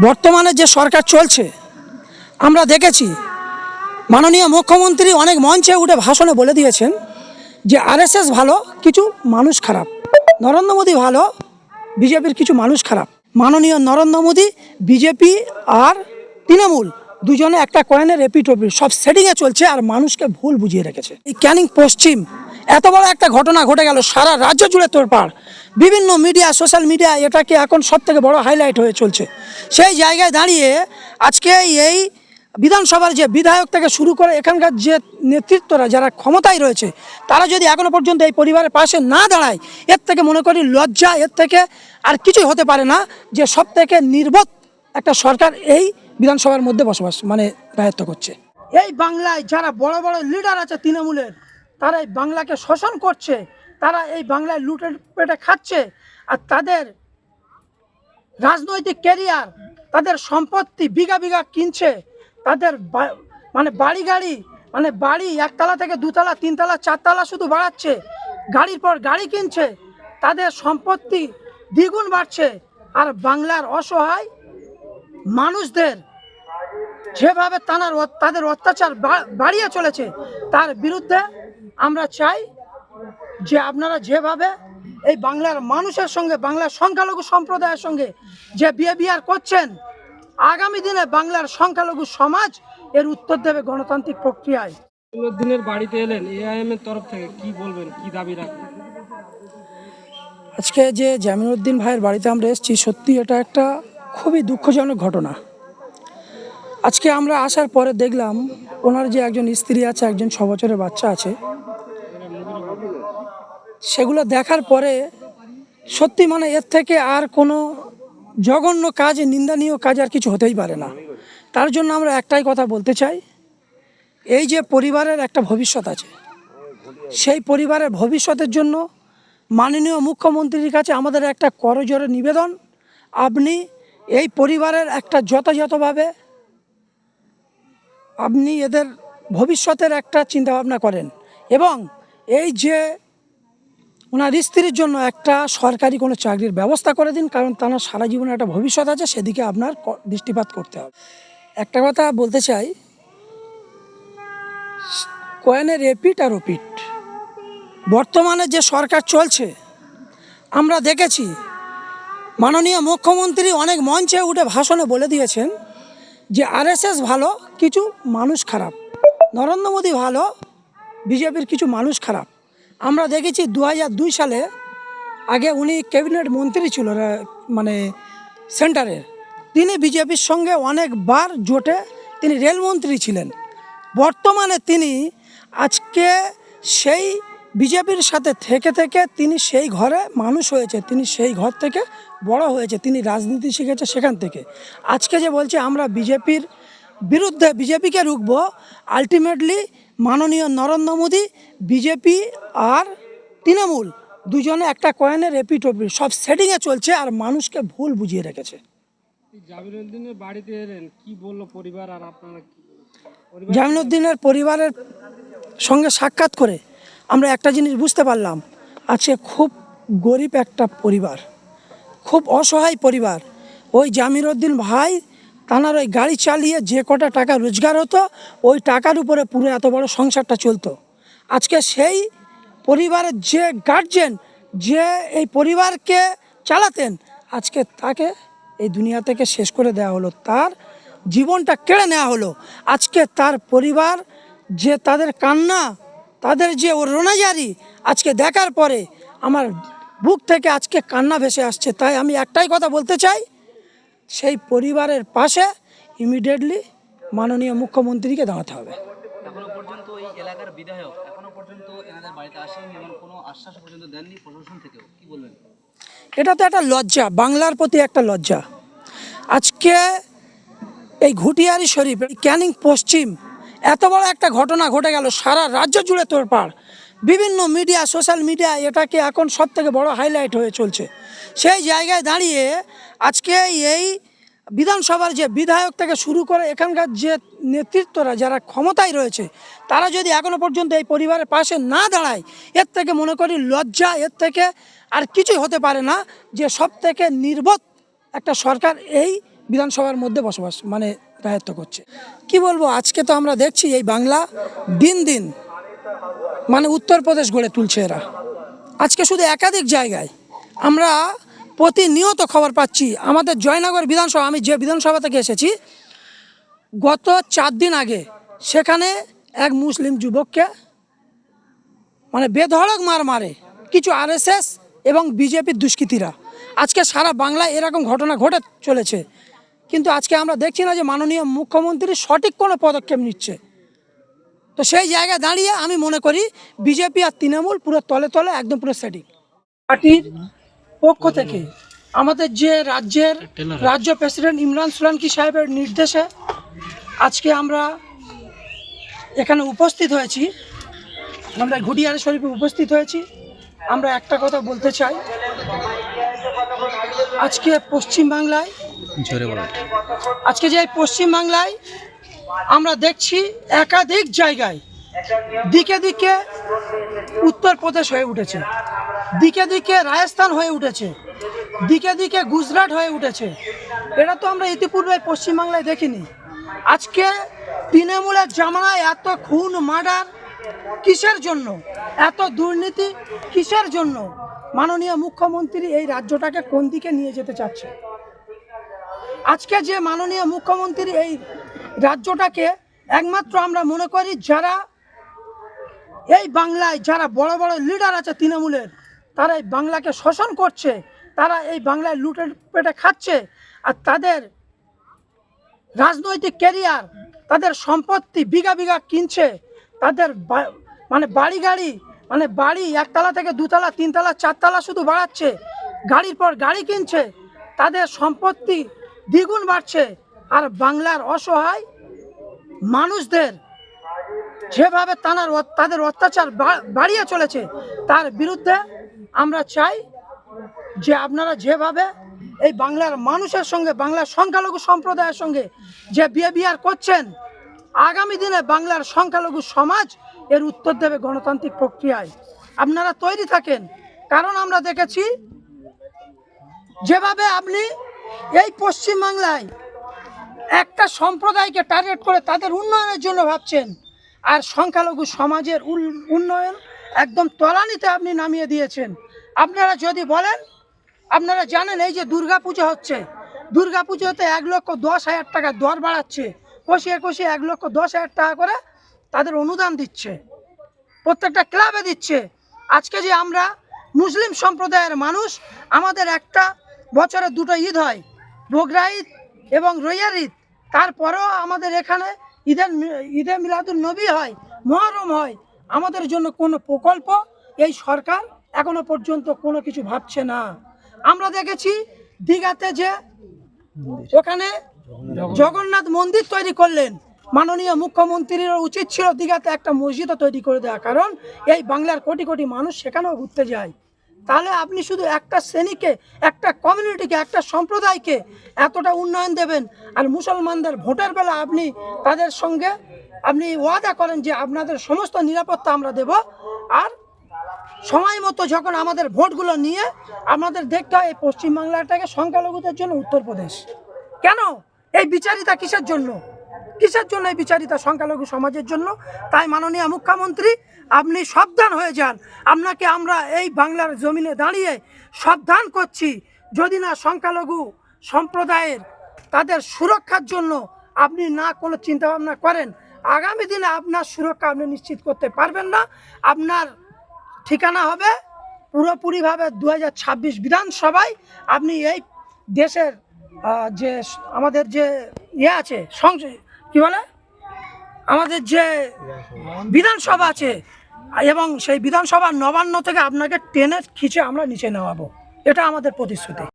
বর্তমানে যে সরকার চলছে, আমরা দেখেছি মাননীয় মুখ্যমন্ত্রী অনেক মঞ্চে উঠে ভাষণে বলে দিয়েছেন যে আরএসএস ভালো, কিছু মানুষ খারাপ। নরেন্দ্র মোদী ভালো, বিজেপির কিছু মানুষ খারাপ। মাননীয় নরেন্দ্র মোদী, বিজেপি আর তৃণমূল। দুজনে একটা কয়েনের রেপিট ওপিট সব সেটিংয়ে চলছে আর মানুষকে ভুল বুঝিয়ে রেখেছে। এই ক্যানিং পশ্চিম, এত বড় একটা ঘটনা ঘটে গেল সারা রাজ্য জুড়ে তোড়পাড়। বিভিন্ন মিডিয়া সোশ্যাল মিডিয়া এটাকে এখন সব থেকে বড় হাইলাইট হয়ে চলছে। সেই জায়গায় দাঁড়িয়ে আজকে এই বিধানসভার যে বিধায়ক থেকে শুরু করে এখানকার যে নেতৃত্বরা যারা ক্ষমতায় রয়েছে, তারা যদি এখনও পর্যন্ত এই পরিবারের পাশে না দাঁড়ায়, এর থেকে মনে করি লজ্জা, এর থেকে আর কিছুই হতে পারে না যে সব থেকে নির্বোধ একটা সরকার এই বিধানসভার মধ্যে বসবাস মানে রায়ত্ব করছে। এই বাংলায় যারা বড় বড় লিডার আছে তৃণমূলের, তারা এই বাংলাকে শোষণ করছে, তারা এই বাংলায় লুটে পেটে খাচ্ছে, আর তাদের রাজনৈতিক ক্যারিয়ার তাদের সম্পত্তি বিঘা বিঘা কিনছে, তাদের মানে বাড়ি গাড়ি মানে বাড়ি একতলা থেকে দুতলা, তিনতলা, চারতলা শুধু বাড়াচ্ছে, গাড়ির পর গাড়ি কিনছে, তাদের সম্পত্তি দ্বিগুণ বাড়ছে, আর বাংলার অসহায় মানুষদের যেভাবে তানার তাদের অত্যাচার বা- বাড়িয়ে চলেছে তার বিরুদ্ধে আমরা চাই যে আপনারা যেভাবে এই বাংলার মানুষের সঙ্গে বাংলার সংখ্যালঘু সম্প্রদায়ের সঙ্গে যে বিয়ে বিয়ার করছেন আগামী দিনে বাংলার সংখ্যালঘু সমাজ এর উত্তর দেবে গণতান্ত্রিক প্রক্রিয়ায়। দিনের বাড়িতে এলেন এআইএম এর তরফ থেকে কি বলবেন কি দাবি রাখবেন? আজকে যে জামিনুদ্দিন ভাইয়ের বাড়িতে আমরা এসেছি সত্যি এটা একটা খুবই দুঃখজনক ঘটনা। আজকে আমরা আসার পরে দেখলাম, ওনার যে একজন স্ত্রী আছে, একজন ছ বছরের বাচ্চা আছে, সেগুলো দেখার পরে সত্যি মানে এর থেকে আর কোনো জঘন্য কাজ, নিন্দানীয় কাজ আর কিছু হতেই পারে না। তার জন্য আমরা একটাই কথা বলতে চাই, এই যে পরিবারের একটা ভবিষ্যৎ আছে, সেই পরিবারের ভবিষ্যতের জন্য মাননীয় মুখ্যমন্ত্রীর কাছে আমাদের একটা করজোরে নিবেদন। আপনি এই পরিবারের একটা যথাযথভাবে আপনি এদের ভবিষ্যতের একটা চিন্তাভাবনা করেন। এবং এই যে ওনার স্ত্রীর জন্য একটা সরকারি কোনো চাকরির ব্যবস্থা করে দিন, কারণ তার সারা জীবনে একটা ভবিষ্যৎ আছে, সেদিকে আপনার দৃষ্টিপাত করতে হবে। একটা কথা বলতে চাই, কয়েনের এপিট আর ওপিট বর্তমানে যে সরকার চলছে, আমরা দেখেছি মাননীয় মুখ্যমন্ত্রী অনেক মঞ্চে উঠে ভাষণে বলে দিয়েছেন যে আরএসএস ভালো, কিছু মানুষ খারাপ। নরেন্দ্র মোদী ভালো, বিজেপির কিছু মানুষ খারাপ। আমরা দেখেছি দু দুই সালে আগে উনি ক্যাবিনেট মন্ত্রী ছিল মানে সেন্টারের তিনি বিজেপির সঙ্গে অনেকবার জোটে তিনি রেলমন্ত্রী ছিলেন। বর্তমানে তিনি আজকে সেই বিজেপির সাথে থেকে থেকে তিনি সেই ঘরে মানুষ হয়েছে, তিনি সেই ঘর থেকে বড় হয়েছে তিনি রাজনীতি শিখেছে সেখান থেকে। আজকে যে বলছে আমরা বিজেপির বিরুদ্ধে বিজেপিকে রুখব আলটিমেটলি মাননীয় নরেন্দ্র মোদী বিজেপি আর তৃণমূল দুজনে একটা কয়েনের রেপিট ওপিট সব সেটিংয়ে চলছে আর মানুষকে ভুল বুঝিয়ে রেখেছে। জামিরুদ্দিনের বাড়িতে এলেন কি বলল পরিবার আর আপনারা জামিনুদ্দিনের পরিবারের সঙ্গে সাক্ষাৎ করে আমরা একটা জিনিস বুঝতে পারলাম আছে খুব গরিব একটা পরিবার। খুব অসহায় পরিবার। ওই জামিরুদ্দিন ভাই তানার ওই গাড়ি চালিয়ে যে কটা টাকা রোজগার হতো, ওই টাকার উপরে পুরো এত বড় সংসারটা চলতো। আজকে সেই পরিবারের যে গার্জেন যে এই পরিবারকে চালাতেন, আজকে তাকে এই দুনিয়া থেকে শেষ করে দেওয়া হলো। তার জীবনটা কেড়ে নেওয়া হলো। আজকে তার পরিবার যে তাদের কান্না, তাদের যে ও রোনাজারি, আজকে দেখার পরে আমার বুক থেকে আজকে কান্না ভেসে আসছে। তাই আমি একটাই কথা বলতে চাই সেই পরিবারের পাশে ইমিডিয়েটলি মাননীয় মুখ্যমন্ত্রীকে দাঁড়াতে হবে। এখনও পর্যন্ত এই এলাকার বিধায়ক এখনও পর্যন্ত এনাদের বাড়িতে আসেনি এবং কোনো আশ্বাস পর্যন্ত দেননি প্রশাসন থেকেও। কি বলবেন? এটা তো একটা লজ্জা বাংলার প্রতি একটা লজ্জা। আজকে এই ঘুটিয়ারি শরীফ এই ক্যানিং পশ্চিম এত বড় একটা ঘটনা ঘটে গেল সারা রাজ্য জুড়ে তোর তোড়পাড়। বিভিন্ন মিডিয়া সোশ্যাল মিডিয়া এটাকে এখন সব থেকে বড় হাইলাইট হয়ে চলছে। সেই জায়গায় দাঁড়িয়ে আজকে এই বিধানসভার যে বিধায়ক থেকে শুরু করে এখানকার যে নেতৃত্বরা যারা ক্ষমতায় রয়েছে, তারা যদি এখনও পর্যন্ত এই পরিবারের পাশে না দাঁড়ায়, এর থেকে মনে করি লজ্জা, এর থেকে আর কিছুই হতে পারে না যে সব থেকে নির্বোধ একটা সরকার এই বিধানসভার মধ্যে বসবাস মানে রায়ত্ব করছে। কি বলব, আজকে তো আমরা দেখছি এই বাংলা দিন দিন মানে উত্তরপ্রদেশ গড়ে তুলছে এরা। আজকে শুধু একাধিক জায়গায় আমরা প্রতিনিয়ত খবর পাচ্ছি, আমাদের জয়নগর বিধানসভা, আমি যে বিধানসভা থেকে এসেছি, গত চার দিন আগে সেখানে এক মুসলিম যুবককে মানে বেধড়ক মার মারে কিছু আরএসএস এবং বিজেপির দুষ্কৃতীরা। আজকে সারা বাংলায় এরকম ঘটনা ঘটে চলেছে। কিন্তু আজকে আমরা দেখছি না যে মাননীয় মুখ্যমন্ত্রী সঠিক কোনো পদক্ষেপ নিচ্ছে। তো সেই জায়গায় দাঁড়িয়ে আমি মনে করি বিজেপি আর তৃণমূল পুরো তলে তলে একদম পুরো সেটিং পার্টির পক্ষ থেকে আমাদের যে রাজ্যের রাজ্য প্রেসিডেন্ট ইমরান সুলানকি সাহেবের নির্দেশে আজকে আমরা এখানে উপস্থিত হয়েছি। আমরা ঘুটিয়ারি শরীফে উপস্থিত হয়েছি। আমরা একটা কথা বলতে চাই। আজকে পশ্চিমবাংলায় আজকে যে পশ্চিমবাংলায় আমরা দেখছি একাধিক জায়গায় দিকে দিকে উত্তরপ্রদেশ হয়ে উঠেছে, দিকে দিকে রাজস্থান হয়ে উঠেছে, দিকে দিকে গুজরাট হয়ে উঠেছে। এটা তো আমরা ইতিপূর্বে পশ্চিমবাংলায় দেখিনি। আজকে তৃণমূলের জামানায় এত খুন, মার্ডার, কিসের জন্য? এত দুর্নীতি, কিসের জন্য? মাননীয় মুখ্যমন্ত্রী এই রাজ্যটাকে কোন দিকে নিয়ে যেতে চাচ্ছে? আজকে যে মাননীয় মুখ্যমন্ত্রী এই রাজ্যটাকে একমাত্র আমরা মনে করি যারা এই বাংলায় যারা বড় বড় লিডার আছে তৃণমূলের, তারা এই বাংলাকে শোষণ করছে, তারা এই বাংলায় লুটে পেটে খাচ্ছে, আর তাদের রাজনৈতিক ক্যারিয়ার তাদের সম্পত্তি বিঘা বিঘা কিনছে, তাদের মানে বাড়ি গাড়ি মানে বাড়ি একতলা থেকে দুতলা, তিনতলা, চারতলা শুধু বাড়াচ্ছে, গাড়ির পর গাড়ি কিনছে, তাদের সম্পত্তি দ্বিগুণ বাড়ছে আর বাংলার অসহায় মানুষদের যেভাবে তানার তাদের অত্যাচার বাড়িয়ে চলেছে, তার বিরুদ্ধে আমরা চাই যে আপনারা যেভাবে এই বাংলার মানুষের সঙ্গে, বাংলার সংখ্যালঘু সম্প্রদায়ের সঙ্গে যে বিহেভিয়ার করছেন, আগামী দিনে বাংলার সংখ্যালঘু সমাজ এর উত্তর দেবে গণতান্ত্রিক প্রক্রিয়ায়। আপনারা তৈরি থাকেন। কারণ আমরা দেখেছি, যেভাবে আপনি এই পশ্চিমবাংলায় একটা সম্প্রদায়কে টার্গেট করে তাদের উন্নয়নের জন্য ভাবছেন। আর সংখ্যালঘু সমাজের উন্নয়ন একদম তলানিতে আপনি নামিয়ে দিয়েছেন। আপনারা যদি বলেন, আপনারা জানেন এই যে দুর্গা পুজো হচ্ছে। দুর্গা পুজোতে এক লক্ষ দশ হাজার টাকা দর বাড়াচ্ছে। কষিয়ে কষিয়ে এক লক্ষ দশ হাজার টাকা করে তাদের অনুদান দিচ্ছে। প্রত্যেকটা ক্লাবে দিচ্ছে। আজকে যে আমরা মুসলিম সম্প্রদায়ের মানুষ, আমাদের একটা বছরে দুটো ঈদ হয়। বগরা ঈদ এবং রৈয়ার ঈদ। তারপরেও আমাদের এখানে ঈদের ঈদে মিলাদুল নবী হয়, মহরম হয়, আমাদের জন্য কোনো প্রকল্প এই সরকার এখনও পর্যন্ত কোনো কিছু ভাবছে না। আমরা দেখেছি দীঘাতে যে ওখানে জগন্নাথ মন্দির তৈরি করলেন। মাননীয় মুখ্যমন্ত্রীর উচিত ছিল দীঘাতে একটা মসজিদও তৈরি করে দেওয়া, কারণ এই বাংলার কোটি কোটি মানুষ সেখানেও ঘুরতে যায়। তাহলে আপনি শুধু একটা শ্রেণীকে, একটা কমিউনিটিকে একটা সম্প্রদায়কে এতটা উন্নয়ন দেবেন আর মুসলমানদের ভোটের বেলা আপনি তাদের সঙ্গে আপনি ওয়াদা করেন যে আপনাদের সমস্ত নিরাপত্তা আমরা দেব। আর সময় মতো যখন আমাদের ভোটগুলো নিয়ে আমাদের দেখতে হয় এই পশ্চিমবাংলাটাকে সংখ্যালঘুদের জন্য উত্তরপ্রদেশ। কেন? এই বিচারিতা কিসের জন্য? কিসের জন্য এই বিচারিতা সংখ্যালঘু সমাজের জন্য? তাই মাননীয় মুখ্যমন্ত্রী, আপনি সাবধান হয়ে যান। আপনাকে আমরা এই বাংলার জমিনে দাঁড়িয়ে সাবধান করছি। যদি না সংখ্যালঘু সম্প্রদায়ের তাদের সুরক্ষার জন্য আপনি না কোনো চিন্তাভাবনা করেন, আগামী দিনে আপনার সুরক্ষা আপনি নিশ্চিত করতে পারবেন না। আপনার ঠিকানা হবে পুরোপুরিভাবে দু হাজার ছাব্বিশ বিধানসভায়। আপনি এই দেশের যে আমাদের যে ইয়ে আছে সংসদ কি বলে? আমাদের যে বিধানসভা আছে, এবং সেই বিধানসভা নবান্ন থেকে আপনাকে টেনে খিচে আমরা নিচে নেওয়াবো এটা আমাদের প্রতিশ্রুতি।